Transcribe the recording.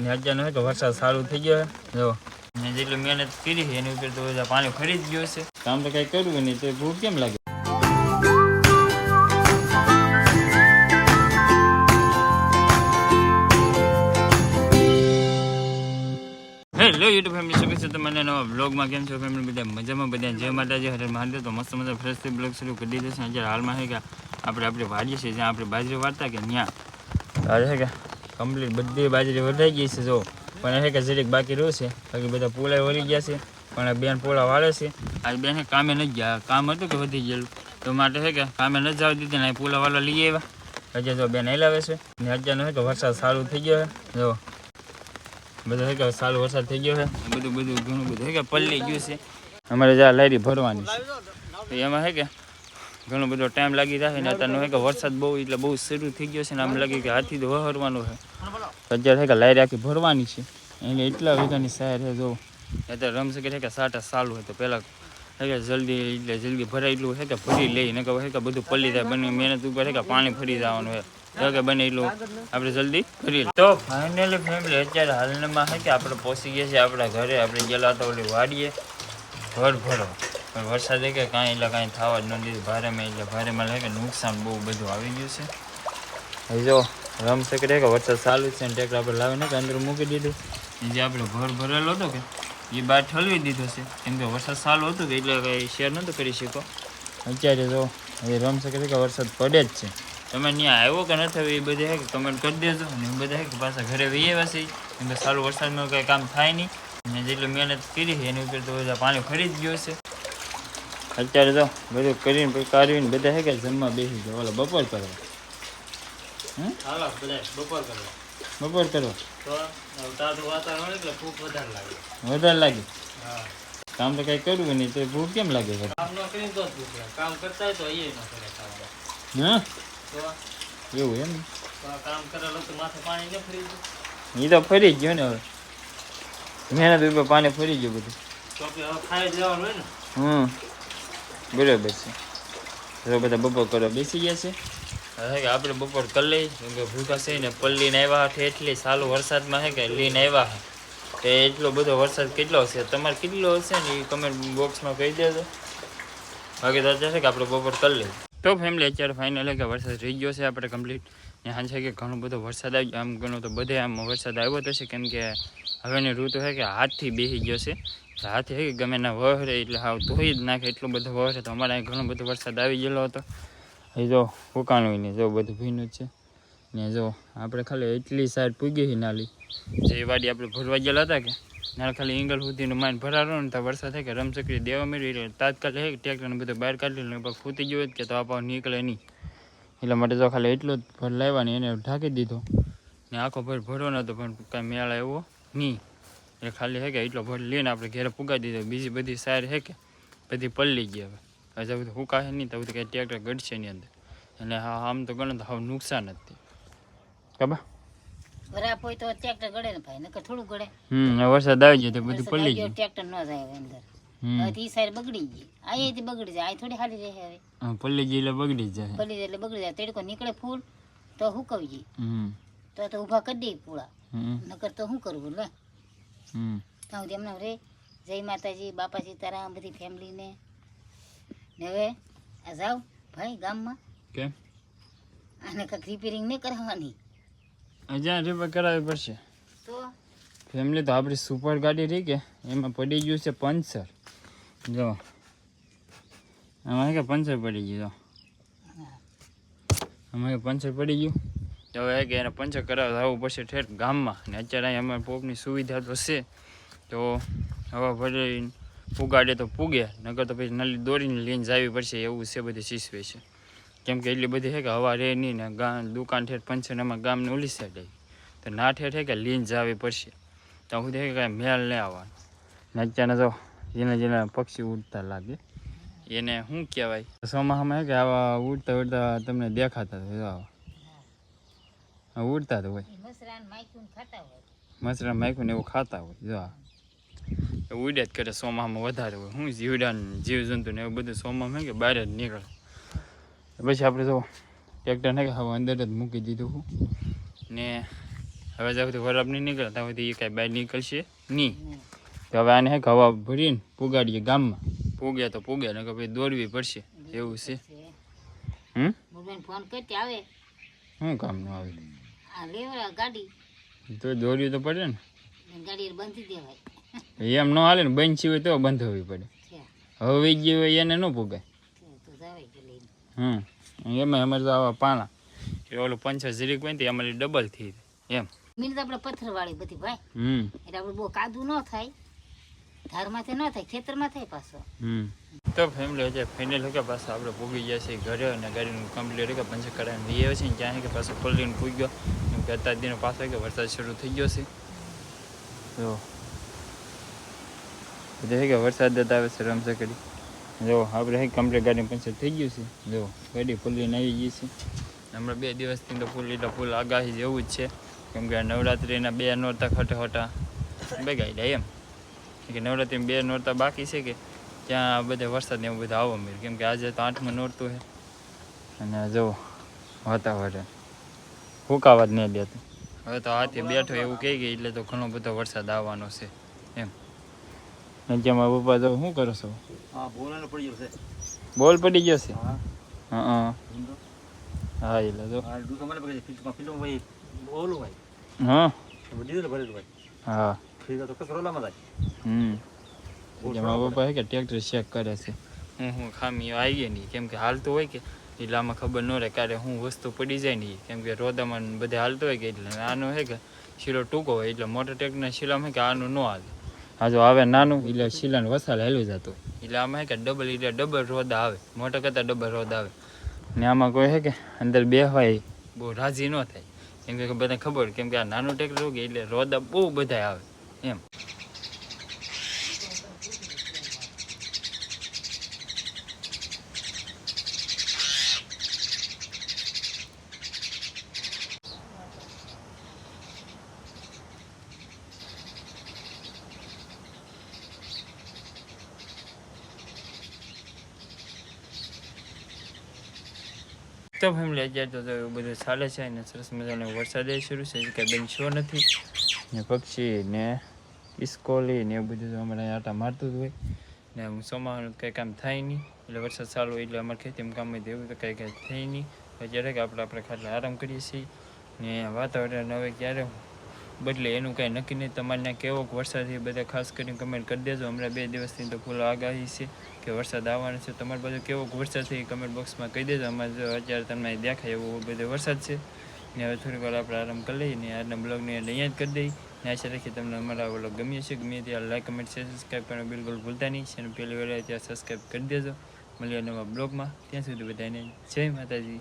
ને અત્યારનો હોય કે વરસાદ સારું થઈ ગયો જો ને જેટલી મહેનત કરી છે, એની ઉપર તો પાણી ફરી જ ગયું છે. કામ તો કઈ કરવું નહીં, તો ભૂખ કેમ લાગે? હેલો યુટ્યુબ ફેમિલી શું છે તમને નવા બ્લોગમાં કેમ છો ફેમિલી બધા મજામાં? બધા જય માતાજી. હરે મહાદેવ. તો મસ્ત મસ્ત ફ્રેશથી બ્લોગ શરૂ કરી દીધો છે. અત્યારે હાલમાં છે કે આપણે આપણે વાડીએ છીએ, જ્યાં આપણે બાજરી વાળતા કે ત્યાં? તારે છે કે? કમ્પ્લીટ. બધી બાજરી વધાઈ ગઈ છે, જો. પણ એ કે જરીક બાકી રહ્યું છે. બાકી બધા પોળા વળી ગયા છે. પણ બેન પોળા વાળે છે. આ બેન કામે નથી ગયા. કામ હતું કે વધી ગયેલું? તો માટે છે કે કામે નથી જવા દીધી ને પોળા વાળા લઈ આવ્યા. હજી જો બેન હલાવે છે. ને અત્યારનો છે કે વરસાદ સારું થઈ ગયો છે જો. બધું છે કે સારું વરસાદ થઈ ગયો છે બધું બધું ઘણું બધું કે પલ્લી ગયું છે. અમારે જ્યાં લારી ભરવાની છે. તો એમાં છે કે ઘણો બધો ટાઈમ લાગી જાય ને અત્યારનો છે કે વરસાદ બહુ એટલે બહુ શરૂ થઈ ગયો છે ને આમ લાગે કે હાથી તો વહરવાનું છે અત્યારે કે લાઈ આખી ભરવાની છે. એને એટલા વીઘાની સહાય છે જો. અત્યારે રમશે કે કે સાટા સારું હોય તો પહેલાં કે જલ્દી એટલે જલ્દી ભરાય એટલું છે કે ભરી લઈ ને કે કે બધું પલ્લી જાય. બની મહેનત ઉપર કે પાણી ફરી જવાનું છે કે બને એટલું આપણે જલ્દી કરી તો ફાઇનલી ફેમિલી અત્યારે હાલમાં છે કે આપણે પહોંચી ગયા છીએ આપણા ઘરે. આપણે ગયેલા તો ઓલી વાડીએ. ઘર ભરો. પણ વરસાદ કે કાંઈ એટલે કાંઈ થવા જ ન દીધું ભારેમાં એટલે ભારેમાં છે કે નુકસાન બહુ બધું આવી ગયું છે. હવે જો રમ શકે કે વરસાદ ચાલુ છે ને ટ્રેક્ટર આપણે લાવીને કે અંદર મૂકી દીધું. જે આપણે ભર ભરેલો હતો કે એ બહાર ઠલવી દીધો છે. કેમ કે વરસાદ સારો હતો કે એટલે કંઈ શેર નહોતો કરી શકો અત્યારે જો એ રમ શકે કે વરસાદ પડે જ છે. તમે ત્યાં આવ્યો કે નથી આવ્યો એ બધા છે કે કમેન્ટ કરી દેજો. અને એ બધા છે કે પાછા ઘરે વહીએ આવ્યા છે. કેમ કે સારું વરસાદમાં કંઈ કામ થાય નહીં. અને જેટલી મહેનત કરી એની ઉપર તો બધા પાણી ફરી જ ગયો છે. અત્યારે તો બધું કરીને પછી કાઢવીને બધા હે કે જમવા બેસી જાય ઓલા બપોર કરવા. બપોર કરવા. બપોર કરવા. વધારે લાગે. કામ તો કઈ કરવું નહીં તો ભૂખ કેમ લાગે છે? કામ કરતા તો હા? એવું એમ? કામ કરેલું તો માથે પાણી ન ફરી એ તો ફરી ગયો ને હવે. મહેનત ઉપર પાણી ફરી ગયું બધું. તો હવે ખાઈ જવાનું હોય ને. હમ. બરાબર છે. તો બધા બપોર કરવા બેસી ગયા છે? હવે કે આપણે બપોર કરી લઈ કેમ કે ભૂખા છે ને પલ્લીને આવ્યા છે એટલી સારું વરસાદમાં છે કે લઈને આવ્યા છે. તો એટલો બધો વરસાદ કેટલો હશે? તમારે કેટલો હશે ને એ કમેન્ટ બોક્સમાં કહી દેજો. બાકી તો છે કે આપણે બપોર કરી લઈએ. તો ફેમિલી અત્યારે ફાઇનલ કે વરસાદ રહી ગયો છે આપણે કમ્પ્લીટ ત્યાં છે કે ઘણો બધો વરસાદ આવી આમ ઘણો તો બધે આમ વરસાદ આવ્યો તો છે કેમ કે હવેની ઋતુ છે કે હાથથી બેસી ગયો છે. હાથી ગમે ને વહરે એટલે હાવ ધોઈ જ નાખે એટલો બધો વહરે તો અમારે ઘણો બધો વરસાદ આવી ગયેલો હતો. એ જો ઉકાણું ને જો બધું ભીનું છે. ને જો આપણે ખાલી એટલી સાઈડ પૂગી હતી નાલી. જે વાડી આપણે ભરવા ગયેલા હતા કે નાલ ખાલી ઇંગલ સુધીનું માઇન ભરાડો ને તો વરસાદ થાય કે રમચકરી દેવા મેળવી એટલે તાત્કાલિક ટ્રેક્ટરને બધું બહાર કાઢી લે ફૂટી ગયો કે તો આપણે નીકળે નહીં. એટલા માટે તો ખાલી એટલો જ ભર લાવ્યા ને એને ઢાંકી દીધો. ને આખો ભર ભરવો નહોતો પણ કાંઈ મેળ આવ્યો નહીં. એટલે ખાલી હે કે એટલો ભર લઈને આપણે ઘરે પુગાડી દીધો. બીજી બધી સાર હે કે બધી પલળી ગઈ હવે. હજુ બધું હુકાશે નહીં તો બધું કંઈ ટ્રેક્ટર ગઢશે એની અંદર. અને હા આમ તો ગણો તો હવે નુકસાન જ તે ખબર? બરાબર હોય તો ટ્રેક્ટર ગળે ને ભાઈ નકર થોડું ગળે. હમ વરસાદ આવી જાય તો બધું પલ્લી ગયું. ટ્રેક્ટર ન જાય હવે અંદર. સાઈડ બગડી ગઈ. આ અહીંથી બગડી જાય આ થોડી હાલી રહે હવે. પલ્લી ગઈ એટલે બગડી જાય. જાય એટલે બગડી જાય. તડકો નીકળે ફૂલ તો હુકવી જાય. હમ. તો તો ઊભા કરી દે પૂળા. નકર તો શું કરવું લે. હમ તેમને રે જય માતાજી બાપા સીતારામ બધી ફેમિલીને. ને હવે આ જાવ ભાઈ ગામમાં. કેમ આને કંઈક રિપેરિંગ નહીં કરાવવાની હજાર રિપેર કરાવવી પડશે. તો? ફેમિલી તો આપણી સુપર ગાડી રહી કે? એમાં પડી ગયું છે પંચર. જો. અમારે કે પંચર પડી ગયું? જો. અમારે પંચર પડી ગયું? તો હવે કે એને પંચર કરાવવા આવવું પડશે ઠેઠ ગામમાં. ને અત્યારે અહીં અમારે પોપની સુવિધા તો છે. તો હવા ભરી પુગાડે તો પૂગે, નકર તો પછી નલી દોરીને લઈને જાવી પડશે. એવું છે બધી શીશવે છે કેમ કે એટલી બધી છે કે હવા રહે નહીં ને ગામ દુકાન ઠેઠ પંચર એમાં ગામને ઉલી સાઈડ તો ના ઠેઠ કે લઈને જાવી પડશે. તો હું દેખે કાંઈ મેળ નહીં આવવાનું. ને અત્યારે જો જેને જેને પક્ષી ઉડતા લાગે. એને શું કહેવાય? ચોમાસામાં કે આવા ઉડતા ઉડતા તમને દેખાતા આવા. ઉડતા તો હોય. મસરા માયકું ને એવું ખાતા હોય જો આ. ઉડ્યા ઉડે જ કરે સોમામાં વધારે હોય. શું જીવડા ને જીવજંતુ ને એવું બધું સોમામાં કે બહાર જ નીકળે. પછી આપણે જો ટ્રેક્ટર ને કે હવે અંદર જ મૂકી દીધું હું. ને હવે જ્યાં સુધી ખરાબ નહીં નીકળે ત્યાં સુધી એ કાંઈ બહાર નીકળશે નહીં. તો હવે આને હે કે હવા ભરીને પુગાડીએ ગામમાં. પૂગે તો પૂગે ને ભાઈ દોડવી પડશે. એવું છે. હમ? ફોન કરતી આવે. શું કામનું આવે? ગાડી. તો પડે ને. ને ગાડી બંધી દેવાય. એમ ન હાલે ને બંધ હોય તો બંધવી પડે. હવે વહી હોય એને ન લઈને. હમ. એમાં અમારે તો આવા પાણા એ ઓલું પંચર જીરીક હોય અમારી ડબલ થઈ એમ. મીન તો આપણે પથ્થર વાળી બધી ભાઈ. હમ. એટલે આપણે બહુ કાદુ ન થાય. ધારમાંથી ન થાય ખેતરમાં થાય પાછો. હમ. તો ફેમિલી હજાર ફાઇનલ કે પાછા આપણે પૂગી ગયા છે ઘરે અને ગાડીનું કમ્પ્લીટ કે પંચર કરાવીને લઈ આવ્યો છે ત્યાં કે પાછો ખોલીને પૂગ્યો. કેમ કે અત્યાર દિનો પાછો કે વરસાદ શરૂ થઈ ગયો છે. જો. બધા કે વરસાદ જ આવે છે રમશે કરી. જો, આપણે હે કમ્પ્લીટ ગાડી પંચર થઈ ગયું છે. જો, ગાડી ફૂલીને આવી ગઈ છે. હમણાં બે દિવસથી તો ફૂલ એટલે ફૂલ આગાહી જેવું જ છે. કેમ કે નવરાત્રિના બે નોરતા ખટે ખટા. બેગાઈ એમ. કે નવરાત્રિમાં બે નોરતા બાકી છે કે ત્યાં બધે વરસાદ ને એવું બધું આવવા મળ્યું કેમ કે આજે તો આઠમું નોરતું છે અને જો વાતાવરણ. હુકાવા જ નહીં દેતું હવે તો હાથે બેઠો એવું કહી ગઈ એટલે તો ઘણો બધો વરસાદ આવવાનો છે. એમ. નજ્જામાં પપ્પા તો શું કરો છો? બોલ પડી ગયો છે? હા. હા એટલે જો. હા હા. હા. તો હમ. જેમાં પપ્પા કે ટ્રેક્ટર ચેક કરે છે. હું હું ખામી આવી નહીં કેમ કે હાલતું હોય કે એટલે આમાં ખબર ન રહે ક્યારે હું વસ્તુ પડી જાય નહીં કેમ કે રોદામાં બધે હાલતું હોય કે એટલે આનો હે કે શીલો ટૂંકો હોય એટલે મોટા ટ્રેક્ટરના શીલામાં કે આનું ન હાલે. હા જો આવે નાનું એટલે શીલાને વસાલ હેલું જતું. એટલે આમાં હે કે ડબલ એટલે ડબલ રોદા આવે. મોટા કરતાં ડબલ રોદા આવે. ને આમાં કોઈ હે કે અંદર બે હોય. બહુ રાજી ન થાય. કેમ કે બધાને ખબર કેમ કે આ નાનું ટ્રેક્ટર એટલે રોદા બહુ બધા આવે. એમ. તો ફેમિલી અત્યારે તો એવું બધું ચાલે છે અને સરસ મજાનો વરસાદ શરૂ છે કે બેન શો નથી. ને પક્ષી ને ઇસ્કોલી ને એવું બધું અહીં આટા મારતું જ હોય. ને આમ ચોમાસાનું કંઈ કામ થાય નહીં. એટલે વરસાદ ચાલુ હોય એટલે અમારે ખેતીમાં કામ હોય એવું તો કંઈ કંઈ થાય નહીં. અત્યારે કે આપણે આપણે ખાટલા આરામ કરીએ છીએ. ને વાતાવરણ હવે ક્યારે બદલે એનું કાંઈ નક્કી નહીં. તમારે ત્યાં કેવો વરસાદ એ બધા ખાસ કરીને કમેન્ટ કરી દેજો. હમણાં બે દિવસથી તો ફૂલ આગાહી છે કે વરસાદ આવવાનો છે. તમારી બાજુ કેવો વરસાદ છે એ કમેન્ટ બોક્સમાં કહી દેજો. અમારે અત્યારે તમને દેખાય એવો બધો વરસાદ છે. ને હવે થોડીક વાર આપણે આરામ કરી લઈએ ને આજના બ્લોગને અહીંયા જ કરી દઈએ. ને આશા રાખી તમને અમારા બ્લોગ ગમ્યો છે ગમે ત્યાં લાઈક કમેન્ટ શેર સબસ્ક્રાઈબ કરવાનું બિલકુલ ભૂલતા નહીં. અને પહેલી વાર ત્યાં સબસ્ક્રાઈબ કરી દેજો. મળીએ નવા બ્લોગમાં. ત્યાં સુધી બધાને જય માતાજી.